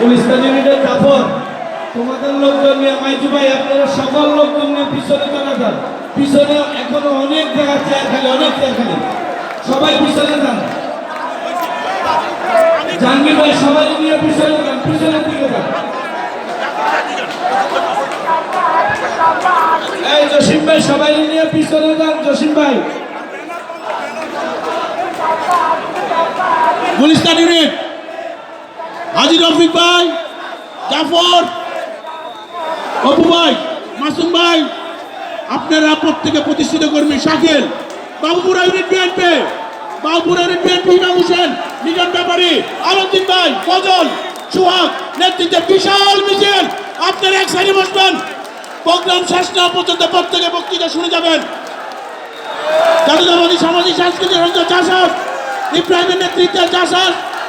গুলিস্তান ইউনিটের কাপড়। তোমাদের লোকজন নিয়ে মাইজু ভাই, আপনারা সকল লোকজন নিয়ে পিছনে চলে যান। পিছনে এখনও অনেক জায়গা চেয়ার খালি অনেক চেয়ার খালি। সবাই পিছনে যান। জাহাঙ্গীর ভাই, সবাই নিয়ে পিছনে যান পিছনের দিকে যান। এই জসিম ভাই, সবাই নিয়ে পিছনে যান, জসিম ভাই। গুলিস্তান রফিক ভাই জাফর অপু ভাই মাসুম ভাই আপনারা প্রত্যেকে প্রতিষ্ঠিত কর্মী Shakil. Babupura unit BNP Babupura unit BNP Imam Hossain, Nizam ব্যাপারী আলমদিন ভাই, ফজল, সুহাগ, নেতৃত্বে বিশাল মিছিল। আপনারা এক সাইডে বসবেন। প্রোগ্রাম শেষ না পর্যন্ত প্রত্যেকে বক্তৃতা শুনে যাবেন। জাতীয়তাবাদী সামাজিক, সাংস্কৃতিক সংস্থা চাষাস ইব্রাহিমের নেতৃত্বে চাষাস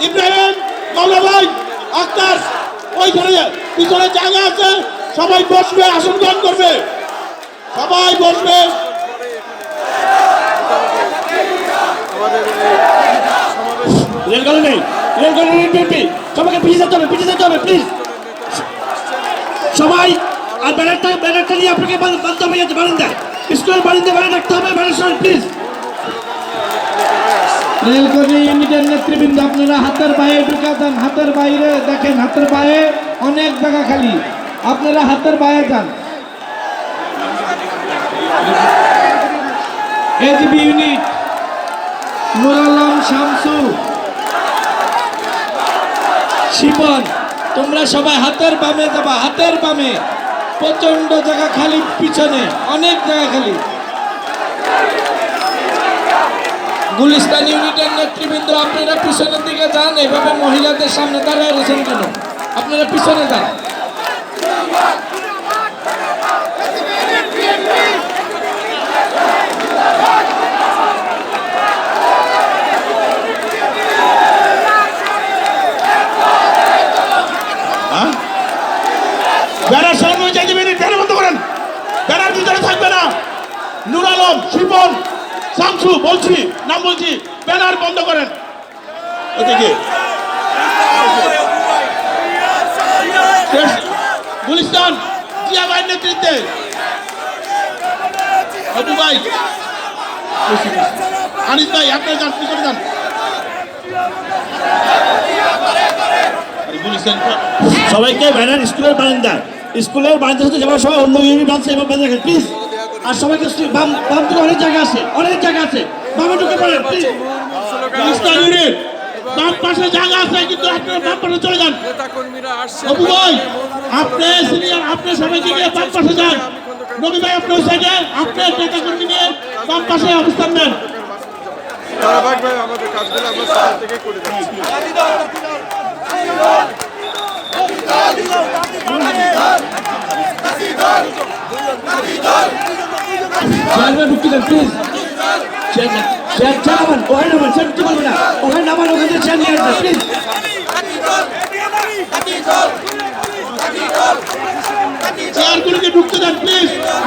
ইব্রাহিম মাওলা ভাই আক্তার, ওইখানে পিছনে জায়গা আছে, সবাই বসবে, আসন গ্রহণ করবে। সবাই বসবে। রেলগাড়ি নেই রেলগাড়ি নেই সবাইকে হবে হবে প্লিজ সবাই, আর ব্যানারটা ব্যানারটা নিয়ে আপনাকে বান- বানতে হবে যাতে বারান্দায়। স্কুলের বারিন্দা ব্যানার রাখতে হবে প্লিজ রেলকর্মী ইউনিটের নেতৃবৃন্দ, আপনারা হাতের বাইরে ঢুকা যান, হাতের বাইরে দেখেন, হাতের বাইরে অনেক জায়গা খালি। আপনারা হাতের বাইরে যান। AGB unit, Nur Alam Shamsu. Shivan, তোমরা সবাই হাতের বামে যাবা, হাতের বামে। প্রচণ্ড জায়গা খালি, পিছনে অনেক জায়গা খালি। গুলিস্তান ইউনিটের নেতৃবৃন্দ, আপনারা পিছনের দিকে যান, এভাবে মহিলাদের সামনে দাঁড়ায় রয়েছেন কেন? আপনারা পিছনে যান? ব্যানার সামনে ব্যানার বন্ধ করেন। ব্যানার ভিতরে থাকবে না। নুর আলম, শিপন শামসু বলছি, নাম বলছি, ব্যানার বন্ধ করেন। শেষ- গুলিস্তান জিয়া ভাইয়ের নেতৃত্বে ভাই। আনিস ভাই, আপনার যান? পিছনে যান সবাইকে ব্যানার স্কুলের বারান্দা। স্কুলের বারান্দা সাথে যাওয়ার সময় অন্য ইউনিট বাঁধছে এবং প্লিজ আর সবাইকে বাম বাম দিকে অনেক জায়গা আছে অনেক জায়গা আছে। বামে ঢুকে পড়েন গুলিস্তান ইউনিট বাম পাশে জায়গা আছে কিন্তু আপনারা বাম পাশে চলে যান। অপু ভাই আপনি সিনিয়র আপনি সবাইকে বাম পাশে যান। নবী ভাই আপনার সাইডে আপনার নেতা কর্মী নিয়ে বাম পাশে অবস্থান নেন। আমাদের কাজগুলো আমরা থেকে করে প্লিজ ওখানে নামান চেয়ার ঢুকতে পারবে না নামান চেয়ার নিয়ে প্লিজ ঢুকতে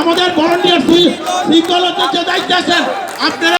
আমাদের দায়িত্ব আপনারা